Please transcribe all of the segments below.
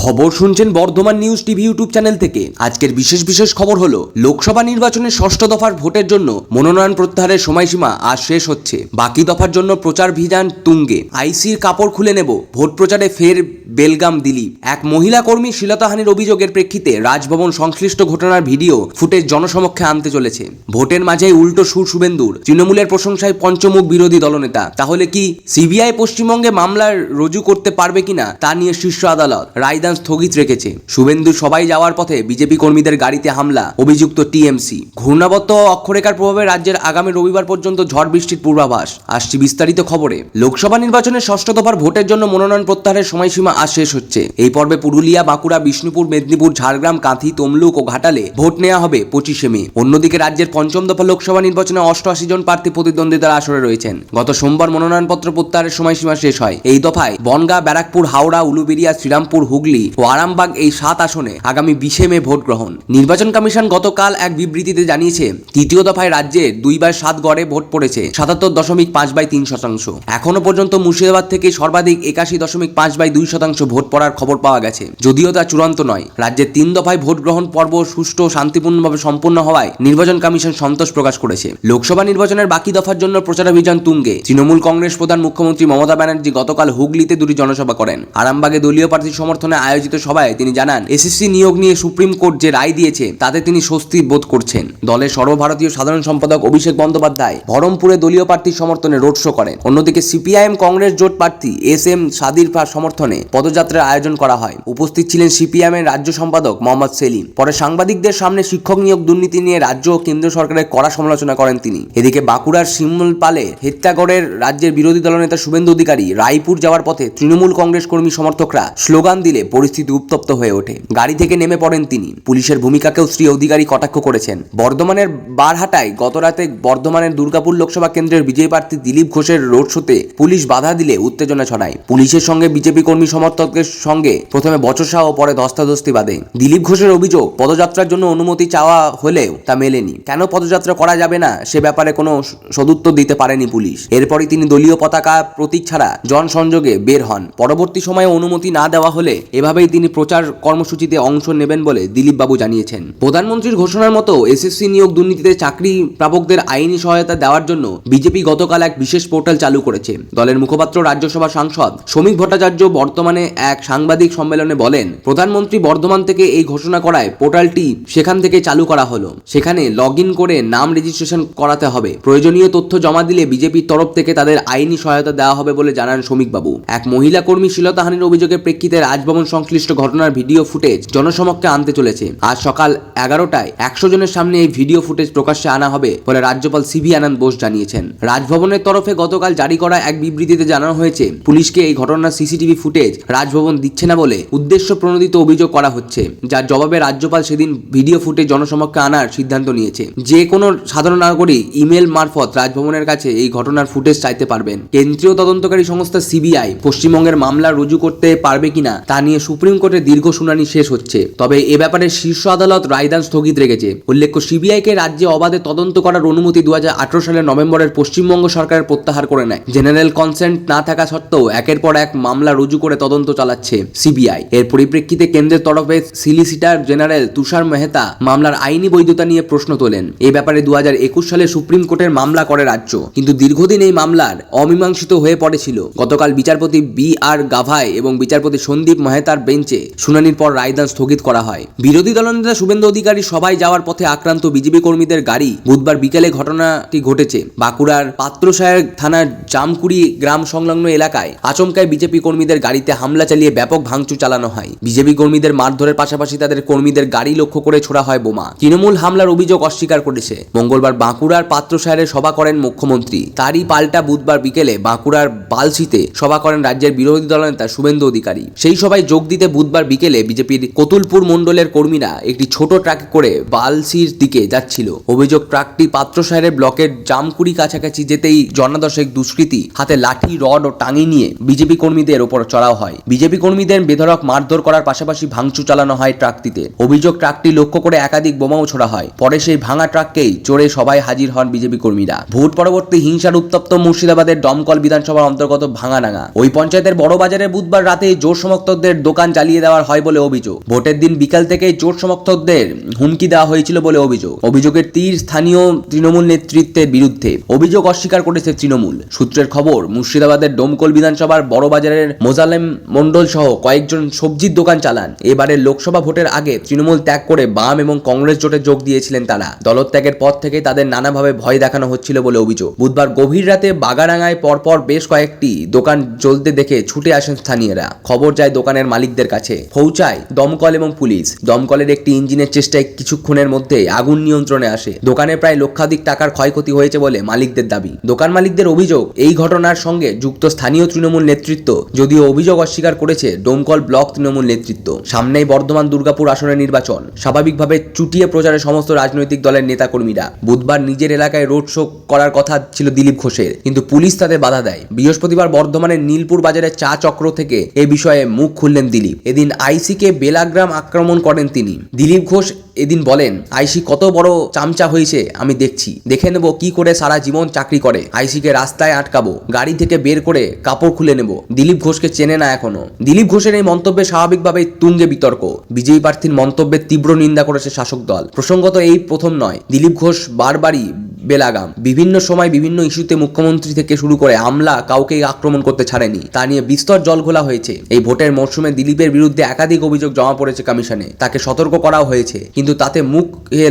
খবর শুনছেন Bardhaman news TV YouTube channel থেকে। আজকের বিশেষ বিশেষ খবর হলো, লোকসভা নির্বাচনের ষষ্ঠ দফার ভোটের জন্য মনোনয়ন প্রত্যাহারের সময়সীমা আজ শেষ হচ্ছে। বাকি দফার জন্য প্রচার ভিযান তুঙ্গে। আইসির কাপড় খুলে নেব, ভোট প্রচারে ফের বেলগাম দিলীপ। এক মহিলা কর্মী শ্লীলতাহানির অভিযোগের প্রেক্ষিতে রাজভবন সংশ্লিষ্ট ঘটনার ভিডিও ফুটেজ জনসমক্ষে আনতে চলেছে। ভোটের মাঝেই উল্টো সুর শুভেন্দুর। তৃণমূলের প্রশংসায় পঞ্চমুখ বিরোধী দলনেতা। তাহলে কি সিবিআই পশ্চিমবঙ্গে মামলা রুজু করতে পারবে কিনা তা নিয়ে শীর্ষ আদালত। রায়দান স্থগিত রেখেছে। শুভেন্দু সবাই যাওয়ার পথে বিজেপি কর্মীদের গাড়িতে হামলা, অভিযুক্ত টিএমসি। ঘূর্ণাবর্ত অক্ষরেখার প্রভাবে রাজ্যের আগামী রবিবার পর্যন্ত ঝড় বৃষ্টির পূর্বাভাস। আসছি বিস্তারিত খবরে। লোকসভা নির্বাচনের ষষ্ঠ দফার ভোটের জন্য মনোনয়ন প্রত্যাহারের সময়সীমা আজ শেষ হচ্ছে। এই পর্বে পুরুলিয়া, বাঁকুড়া, বিষ্ণুপুর, মেদিনীপুর, ঝাড়গ্রাম, কাঁথি, তমলুক ও ঘাটালে ভোট নেওয়া হবে পঁচিশে মে। অন্যদিকে রাজ্যের পঞ্চম দফা লোকসভা নির্বাচনে অষ্টআশি জন প্রার্থী প্রতিদ্বন্দ্বিতার আসরে রয়েছেন। গত সোমবার মনোনয়নপত্র প্রত্যাহারের সময়সীমা শেষ হয়। এই দফায় বনগাঁ, ব্যারাকপুর, হাওড়া, উলুবেরিয়া, শ্রীরামপুর, হুগলি ও আরামবাগ এই সাত আসনে আগামী বিশে মে ভোট গ্রহণ। নির্বাচন কমিশন গতকাল এক বিবৃতিতে জানিয়েছে, তৃতীয় দফায় রাজ্যে দুইবার সাত গড়ে ভোট পড়েছে, সাতাত্তর দশমিক পাঁচ বাই তিন শতাংশ। এখনও পর্যন্ত মুর্শিদাবাদ থেকে সর্বাধিক একাশি দশমিক পাঁচ বাই দুই শতাংশ ভোট পড়ার খবর পাওয়া গেছে। যদিও তা চূড়ান্ত নয়, রাজ্যের তিন দফায় ভোট গ্রহণ পর্ব সুষ্ঠু শান্তিপূর্ণভাবে সম্পন্ন হওয়ায় নির্বাচন কমিশন সন্তোষ প্রকাশ করেছে। লোকসভা নির্বাচনের বাকি দফার জন্য প্রচারাভিযান তুঙ্গে। তৃণমূল কংগ্রেস প্রধান মুখ্যমন্ত্রী মমতা ব্যানার্জি গতকাল হুগলিতে দুটি জনসভা করেন। আরামবাগে দলীয় প্রার্থীর সমর্থনে আয়োজিত সভায় তিনি জানান, এসএসসি নিয়োগ নিয়ে সুপ্রিম কোর্ট যে রায় দিয়েছে, তাতে তিনি স্বস্তি বোধ করছেন। দলের সর্বভারতীয় সাধারণ সম্পাদক অভিষেক বন্দ্যোপাধ্যায় বহরমপুরে দলীয় প্রার্থীর সমর্থনে রোড শো করেন। অন্যদিকে সিপিআইএম কংগ্রেস জোট প্রার্থী এস এম সাদির সমর্থনে পদযাত্রার আয়োজন করা হয়। উপস্থিত ছিলেন সিপিএম এর রাজ্য সম্পাদক মোহাম্মদ সেলিম। পরে সাংবাদিকদের সামনে শিক্ষক নিয়োগ দুর্নীতি নিয়ে রাজ্য ও কেন্দ্র সরকারের কড়া সমালোচনা করেন তিনি। এদিকে বাঁকুড়ার শিমুলপালে হেত্যাগড়ের রাজ্যের বিরোধী দলনেতা শুভেন্দু অধিকারী রায়পুর যাওয়ার পথে তৃণমূল কংগ্রেস কর্মী সমর্থকরা স্লোগান দিলে পরিস্থিতি উত্তপ্ত হয়ে ওঠে। গাড়ি থেকে নেমে পড়েন তিনি। পুলিশের ভূমিকাকেও শ্রী অধিকারী কটাক্ষ করেছেন। বর্ধমানের বারহাটায় গতরাতে বর্ধমানের দুর্গাপুর লোকসভা কেন্দ্রের বিজয়ী প্রার্থী দিলীপ ঘোষের রোড শোতে পুলিশ বাধা দিলে উত্তেজনা ছড়ায়। পুলিশের সঙ্গে বিজেপি কর্মী সমর্থকদের সঙ্গে প্রথমে বচসা ও পরে ধস্তাধস্তি বাঁধে। দিলীপ ঘোষের অভিযোগ, পদযাত্রার জন্য অনুমতি চাওয়া হলেও তা মেলেনি। কেন পদযাত্রা করা যাবে না সে ব্যাপারে কোনো সদুত্তর দিতে পারেনি পুলিশ। এরপরই তিনি দলীয় পতাকা প্রতীক ছাড়া জনসংযোগে বের হন। পরবর্তী সময়ে অনুমতি না দেওয়া হলে এভাবেই তিনি প্রচার কর্মসূচিতে অংশ নেবেন বলে দিলীপবাবু জানিয়েছেন। প্রধানমন্ত্রীর ঘোষণার মতো এসএসসি নিয়োগ দুর্নীতিতে চাকরি প্রাপকদের আইনি সহায়তা দেওয়ার জন্য বিজেপি গতকাল এক বিশেষ পোর্টাল চালু করেছে। দলের মুখপাত্র রাজ্যসভা সাংসদ শ্রমিক ভট্টাচার্য বর্তমানে এক সাংবাদিক সম্মেলনে বলেন, প্রধানমন্ত্রী বর্ধমান থেকে এই ঘোষণা করায় পোর্টালটি সেখান থেকে চালু করা হলো। সেখানে লগ করে নাম রেজিস্ট্রেশন করাতে হবে। প্রয়োজনীয় তথ্য জমা দিলে বিজেপির তরফ থেকে তাদের আইনি সহায়তা দেওয়া হবে বলে জানান শ্রমিকবাবু এক মহিলা কর্মী শ্লীলতাহানির অভিযোগের প্রেক্ষিতে রাজভবন সংশ্লিষ্ট ঘটনার ভিডিও ফুটেজ জনসমক্ষে আনতে চলেছে। আজ সকাল এগারোটায় একশো জনের সামনে এই ভিডিও ফুটেজ প্রকাশ্যে আনা হবে বলে রাজ্যপাল সিভি আনন্দ বোস জানিয়েছেন। রাজভবনের তরফে গতকাল জারি করা এক বিবৃতিতে জানানো হয়েছে, পুলিশকে এই ঘটনার সিসিটিভি ফুটেজ রাজভবন দিচ্ছে না বলে উদ্দেশ্য প্রণোদিত অভিযোগ করা হচ্ছে, যার জবাবে রাজ্যপাল সেদিন ভিডিও ফুটেজ জনসমক্ষে আনার সিদ্ধান্ত নিয়েছে। যে কোনো সাধারণ নাগরিক ইমেল মারফত রাজভবনের কাছে এই ঘটনার ফুটেজ চাইতে পারবেন। কেন্দ্রীয় তদন্তকারী সংস্থা সিবিআই পশ্চিমবঙ্গের মামলা রুজু করতে পারবে কিনা তা নিয়ে সুপ্রিম কোর্টে দীর্ঘ শুনানি শেষ হচ্ছে। তবে এ ব্যাপারে শীর্ষ আদালত রায়দান স্থগিত রেখেছে। উল্লেখ্য, সিবিআইকে রাজ্যে অবাধে তদন্ত করার অনুমতি দু সালের নভেম্বরের পশ্চিমবঙ্গ সরকার প্রত্যাহার করে নেয়। জেনারেল কনসেন্ট না থাকা সত্ত্বেও একের পর এক মামলা রুজু করে তদন্ত চালাচ্ছে সিবিআই। এর পরিপ্রেক্ষিতে কেন্দ্রের তরফে সিলিসিটার জেনারেল তুষার মেহতা মামলার আইনি বৈধতা নিয়ে প্রশ্ন তোলেন। এ ব্যাপারে দুহাজার একুশ সালে সুপ্রিম কোর্টের মামলা করে রাজ্য। কিন্তু দীর্ঘদিন এই মামলার অমীমাংসিত হয়ে পড়েছিল। গতকাল বিচারপতি বি আর গাভাই এবং বিচারপতি সন্দীপ মেহতার বেঞ্চে শুনানির পর রায়দান স্থগিত করা হয়। বিরোধী দলনেতা শুভেন্দু অধিকারী সবাই যাওয়ার পথে আক্রান্ত বিজেপি কর্মীদের গাড়ি বুধবার বিকেলে ঘটনাটি ঘটেছে। বাঁকুড়ার পাত্রসায়ের থানার জামকুড়ি গ্রাম সংলগ্ন এলাকায় আচমকায় বিজেপি কর্মীদের গাড়িতে হামলা চালিয়ে ব্যাপক ভাঙচুর চালানো হয়। বিজেপি কর্মীদের মারধরের পাশাপাশি তাদের কর্মীদের গাড়ি লক্ষ্য করে ছোড়া হয় বোমা। তৃণমূল হামলার অভিযোগ অস্বীকার করেছে। মঙ্গলবার বাঁকুড়ার পাত্রসায়ের সভা করেন মুখ্যমন্ত্রী। তারই পাল্টা বুধবার বিকেলে বাঁকুড়ার বালসিতে সভা করেন রাজ্যের বিরোধী দলনেতা শুভেন্দু অধিকারী। সেই সভায় যোগ দিতে বুধবার বিকেলে বিজেপির কতুলপুর মণ্ডলের কর্মীরা একটি ছোট ট্রাকে করে বালসির দিকে যাচ্ছিল। অভিযোগ, ট্রাকটি পাত্রসাহের ব্লকের জামকুড়ি কাছাকাছি যেতেই জনাদশেক দুষ্কৃতী হাতে লাঠি, রড ও টাঙি নিয়ে বিজেপি কর্মীদের ওপর চড়াও হয়। বিজেপি কর্মীদের বেধরক মারধর করার পাশাপাশি ভাঙচুর চালানো হয় ট্রাকটিতে। অভিযোগ, ট্রাকটি লক্ষ্য করে একাধিক বোমাও ছোড়া হয়। পরে সেই ভাঙা ট্রাককেই চড়ে সবাই হাজির হন বিজেপি কর্মীরা। ভোট পরবর্তী হিংসার উত্তপ্ত মুর্শিদাবাদের দমকল বিধানসভার অন্তর্গত ভাঙানাঙ্গা ওই পঞ্চায়েতের বড় বাজারে বুধবার রাতে জোর সমর্থকদের দোকান চালিয়ে দেওয়ার হয় বলে অভিযোগ। ভোটের দিন বিকাল থেকেই জোট সমর্থকদের হুমকি দেওয়া হয়েছিল বলে অভিযোগ। অভিযোগের তীর স্থানীয় তৃণমূল নেতৃত্বের বিরুদ্ধে। অভিযোগ অস্বীকার করেছে তৃণমূল। সূত্রের খবর, মুর্শিদাবাদের ডোমকল বিধানসভার বড়বাজারের মোজালেম মণ্ডল সহ কয়েকজন সবজির দোকান চালান। এবারের লোকসভা ভোটের আগে তৃণমূল ত্যাগ করে বাম এবং কংগ্রেস জোটে যোগ দিয়েছিলেন তারা। দলত্যাগের পর থেকে তাদের নানাভাবে ভয় দেখানো হচ্ছিল বলে অভিযোগ। বুধবার গভীর রাতে বাগারাঙায় পরপর বেশ কয়েকটি দোকান জ্বলতে দেখে ছুটে আসেন স্থানীয়রা। খবর যায় দোকানের মালিকদের কাছে। পৌঁছায় দমকল এবং পুলিশ। দমকলের একটি ইঞ্জিনের চেষ্টায় কিছুক্ষণের মধ্যে আগুন নিয়ন্ত্রণে আসে। দোকানে প্রায় লক্ষাধিক টাকার ক্ষয়ক্ষতি হয়েছে বলে মালিকদের দাবি। দোকান মালিকদের অভিযোগ, এই ঘটনার সঙ্গে যুক্ত স্থানীয় তৃণমূল নেতৃত্ব, যদিও অভিযোগ অস্বীকার করেছে ডোমকল ব্লক তৃণমূল নেতৃত্ব। সামনেই বর্ধমান দুর্গাপুর আসনের নির্বাচন। স্বাভাবিকভাবে চুটিয়ে প্রচারে সমস্ত রাজনৈতিক দলের নেতাকর্মীরা। বুধবার নিজের এলাকায় রোড শো করার কথা ছিল দিলীপ ঘোষের। কিন্তু পুলিশ তাদের বাধা দেয়। বৃহস্পতিবার বর্ধমানের নীলপুর বাজারের চা চক্র থেকে এ বিষয়ে মুখ খুললেন দিলীপ। এদিন আইসিকে বেলাগ্রাম আক্রমণ করেন তিনি। দিলীপ ঘোষ এদিন বলেন, আইসি কত বড় চামচা হয়েছে, আমি দেখছি। দেখে নেব কি করে সারা জীবন চাকরি করে। আইসিকে রাস্তায় আটকাবো, গাড়ি থেকে বের করে কাপড় খুলে নেব দিলীপ ঘোষকে চেনে না এখনও। দিলীপ ঘোষের এই মন্তব্যে স্বাভাবিকভাবেই তুঙ্গে বিতর্ক। বিজয়ী প্রার্থীর মন্তব্যের তীব্র নিন্দা করেছে শাসক দল। প্রসঙ্গত এই প্রথম নয়। দিলীপ ঘোষ বারবারই বেলাগাম। বিভিন্ন সময় বিভিন্ন ইস্যুতে মুখ্যমন্ত্রী থেকে শুরু করে আমলা কাউকে আক্রমণ করতে ছাড়েনি। তা নিয়ে বিস্তর জল ঘোলা হয়েছে। এই ভোটের মরশুমে দিলীপের বিরুদ্ধে একাধিক অভিযোগ জমা পড়েছে কমিশনে। তাকে সতর্ক করাও হয়েছে। কিন্তু তাতে মুখ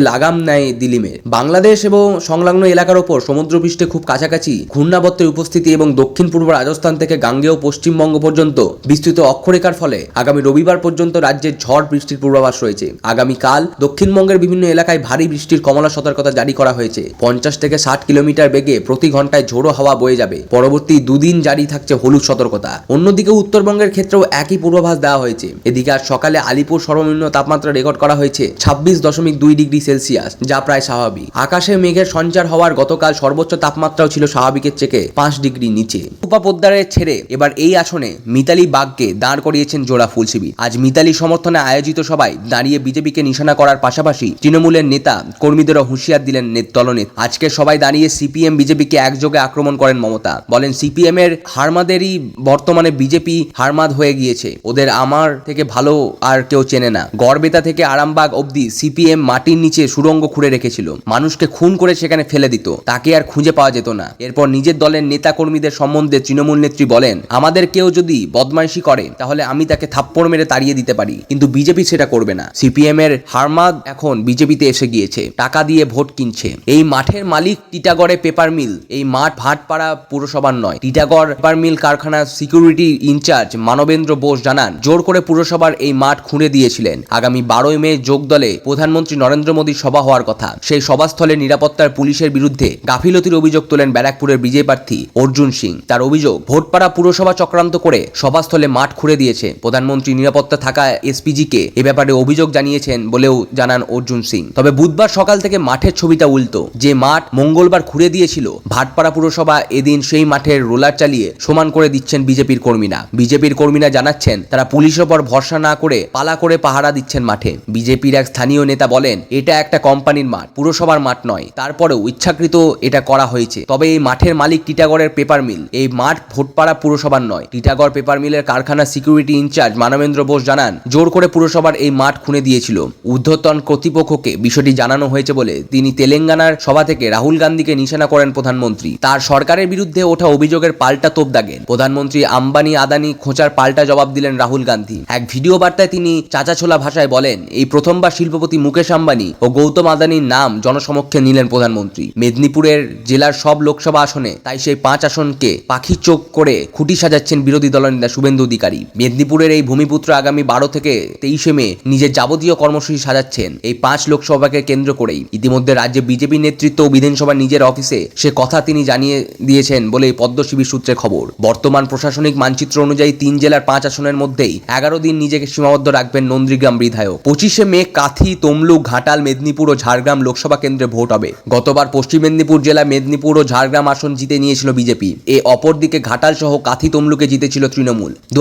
লাগাম নেয় দিলীপের। বাংলাদেশ এবং সংলগ্ন এলাকার ওপর সমুদ্রপৃষ্ঠে খুব কাছাকাছি ঘূর্ণাবর্তের উপস্থিতি এবং দক্ষিণ পূর্ব রাজস্থান থেকে গাঙ্গেয় পশ্চিমবঙ্গ পর্যন্ত বিস্তৃত অক্ষরেখার ফলে আগামী রবিবার পর্যন্ত রাজ্যে ঝড় বৃষ্টির পূর্বাভাস রয়েছে। আগামীকাল দক্ষিণবঙ্গের বিভিন্ন এলাকায় ভারী বৃষ্টির কমলা সতর্কতা জারি করা হয়েছে। পঞ্চাশ থেকে ষাট কিলোমিটার বেগে প্রতি ঘন্টায় ঝোড়ো হাওয়া বয়ে যাবে। পরবর্তী দুদিন জারি থাকছে হলুদ সতর্কতা। অন্যদিকে উত্তরবঙ্গের ক্ষেত্রেও একই পূর্বাভাস দেওয়া হয়েছে। এদিকে আজ সকালে আলিপুর সর্বনিম্ন তাপমাত্রা রেকর্ড করা হয়েছে ছাব্বিশ দশমিক দুই ডিগ্রি সেলসিয়াস, যা প্রায় স্বাভাবিক। আকাশে মেঘের সঞ্চার হওয়ার গতকাল সর্বোচ্চ তাপমাত্রাও ছিল স্বাভাবিকের থেকে পাঁচ ডিগ্রি নিচে। রূপা পোদ্দারের ছেড়ে এবার এই আসনে মিতালি বাগকে দাঁড় করিয়েছেন জোড়া ফুলশিবির আজ মিতালি সমর্থনে আয়োজিত সভায় দাঁড়িয়ে বিজেপিকে নিশানা করার পাশাপাশি তৃণমূলের নেতা কর্মীদেরও হুঁশিয়ার দিলেন দলনেতা আজকে সবাই দাঁড়িয়ে সিপিএম বিজেপিকে একযোগে আক্রমণ করেন মমতা। বলেন, সিপিএম এর হারমাদেরই বর্তমানে বিজেপি হারমাদ হয়ে গিয়েছে। ওদের আমার থেকে ভালো আর কেউ চেনে না। গড়বেতা থেকে আরামবাগ অবধি সিপিএম মাটির নিচে সুরঙ্গ খুঁড়ে রেখেছিল। মানুষকে খুন করে সেখানে ফেলে দিত। তাকে আর খুঁজে পাওয়া যেত না। এরপর নিজের দলের নেতা কর্মীদের সম্বন্ধে তৃণমূল নেত্রী বলেন, আমাদের কেউ যদি বদমাইশি করে, তাহলে আমি তাকে থাপ্পড় মেরে তাড়িয়ে দিতে পারি। কিন্তু বিজেপি সেটা করবে না। সিপিএম এর হারমাদ এখন বিজেপিতে এসে গিয়েছে। টাকা দিয়ে ভোট কিনছে। এই মাঠের মালিক টিটাগড়ে পেপার মিল। এই মাঠ ভাটপাড়া পুরসভার নয়। টিটাগড় পেপার মিল কারখানার সিকিউরিটি ইনচার্জ মানবেন্দ্র বোস জানান, জোর করে পুরসভার এই মাঠ খুঁড়ে দিয়েছিলেন। আগামী বারোই মে যোগ দলে প্রধানমন্ত্রী নরেন্দ্র মোদীর সভা হওয়ার কথা। সেই সভাস্থলে নিরাপত্তার পুলিশের বিরুদ্ধে গাফিলতির অভিযোগ তোলেন ব্যারাকপুরের বিজেপি প্রার্থী অর্জুন সিং। তার অভিযোগ, ভোটপাড়া পুরসভা চক্রান্ত করে সভাস্থলে মাঠ খুঁড়ে দিয়েছে। প্রধানমন্ত্রী নিরাপত্তা থাকা এসপিজি কে এ ব্যাপারে অভিযোগ জানিয়েছেন বলেও জানান অর্জুন সিং। তবে বুধবার সকাল থেকে মাঠের ছবিটা উল্টো। যে মাঠ মঙ্গলবার খুঁড়ে দিয়েছিল। ভাটপাড়া পুরসভা এদিন সেই মাঠের রোলার চালিয়ে সমান করে দিচ্ছেন বিজেপির কর্মীরা। বিজেপির কর্মীরা জানাচ্ছেন, তারা পুলিশের ওপর ভরসা না করে পালা করে পাহারা দিচ্ছেন মাঠে। বিজেপির এক স্থানীয় নেতা বলেন, এটা একটা কোম্পানির মাঠ, পুরসভার মাঠ নয়। তারপরেও ইচ্ছাকৃত এটা করা হয়েছে। তবে এই মাঠের মালিক টিটাগড়ের পেপার মিল। এই মাঠ ভোটপাড়া পুরসভার নয়। টিটাগড় পেপার মিলের কারখানা সিকিউরিটি ইনচার্জ মানবেন্দ্র বোস জানান, জোর করে পুরসভার এই মাঠ খুঁড়ে দিয়েছিল। ঊর্ধ্বতন কর্তৃপক্ষকে বিষয়টি জানানো হয়েছে বলে তিনি তেলেঙ্গানার সভা থেকে রাহুল গান্ধীকে নিশানা করেন প্রধানমন্ত্রী। তার সরকারের বিরুদ্ধে ওঠা অভিযোগের পাল্টা তোপ দাগেন। প্রধানমন্ত্রী আম্বানি আদানি খোঁচার পাল্টা জবাব দিলেন রাহুল গান্ধী। এক ভিডিও বার্তায় তিনি চাচাছোলা ভাষায় বলেন, এই প্রথমবার শিল্পপতি মুকেশ আম্বানি ও গৌতম আদানির নাম জনসমক্ষে নিলেন প্রধানমন্ত্রী। মেদিনীপুরের জেলার সব লোকসভা আসনে তাই সেই পাঁচ আসনকে পাখি চোখ করে খুঁটি সাজাচ্ছেন বিরোধী দলনেতা শুভেন্দু অধিকারী। মেদিনীপুরের এই ভূমিপুত্র আগামী বারো থেকে তেইশে মে নিজের যাবতীয় কর্মসূচি সাজাচ্ছেন। এই পাঁচ লোকসভাকে কেন্দ্র করেই। ইতিমধ্যে রাজ্যে বিজেপি নেতৃত্ব ও বিধানসভা নিজের অফিসে সে কথা তিনি জানিয়ে দিয়েছেন বলে পদ্ম শিবির সূত্রে খবর। বর্তমান প্রশাসনিক মানচিত্র অনুযায়ী তিন জেলার পাঁচ আসনের মধ্যেই এগারো দিন নিজেকে সীমাবদ্ধ রাখবেন নন্দীগ্রাম বিধায়ক। পঁচিশে মে কাথি, তমলুক, ঘাটাল, মেদিনীপুর ও ঝাড়গ্রাম লোকসভা কেন্দ্রে ভোট হবে। গতবার পশ্চিম মেদিনীপুর জেলা মেদিনীপুর ও ঝাড়গ্রাম আসন জিতে নিয়েছিল বিজেপি। এ অপরদিকে ঘাটাল সহ কাথি, তমলুকে জিতেছিল তৃণমূল। দু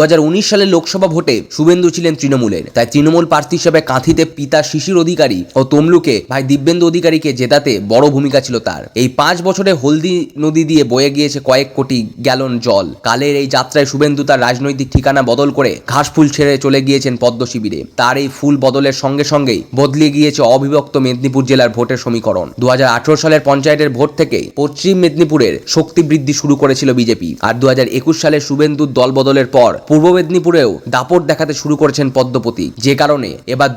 সালের লোকসভা ভোটে শুভেন্দু ছিলেন তৃণমূলের। তাই তৃণমূল প্রার্থী হিসেবে কাঁথিতে পিতা শিশির অধিকারী ও তমলুকে ভাই দিব্যেন্দু অধিকারীকে জেতাতে বড় ভূমিকা ভূমিকা ছিল তার। এই পাঁচ বছরে হলদি নদী দিয়ে বয়ে গিয়েছে কয়েক কোটি গ্যালন জল। কালের এই যাত্রায় শুভেন্দু তার রাজনৈতিক ঠিকানা বদল করে ঘাসফুল ছেড়ে চলে গিয়েছেন পদ্ম শিবিরে। তার এই ফুল বদলের সঙ্গে সঙ্গেই বদলে গিয়েছে অবিভক্ত মেদিনীপুর জেলার ভোটের সমীকরণ। দু হাজার আঠারো সালের পঞ্চায়েতের ভোট থেকে পশ্চিম মেদিনীপুরের শক্তি বৃদ্ধি শুরু করেছিল বিজেপি। আর দু হাজার একুশ সালে শুভেন্দুর দল বদলের পর পূর্ব মেদিনীপুরেও দাপট দেখাতে শুরু করেছেন পদ্মপতি। যে কারণে এবার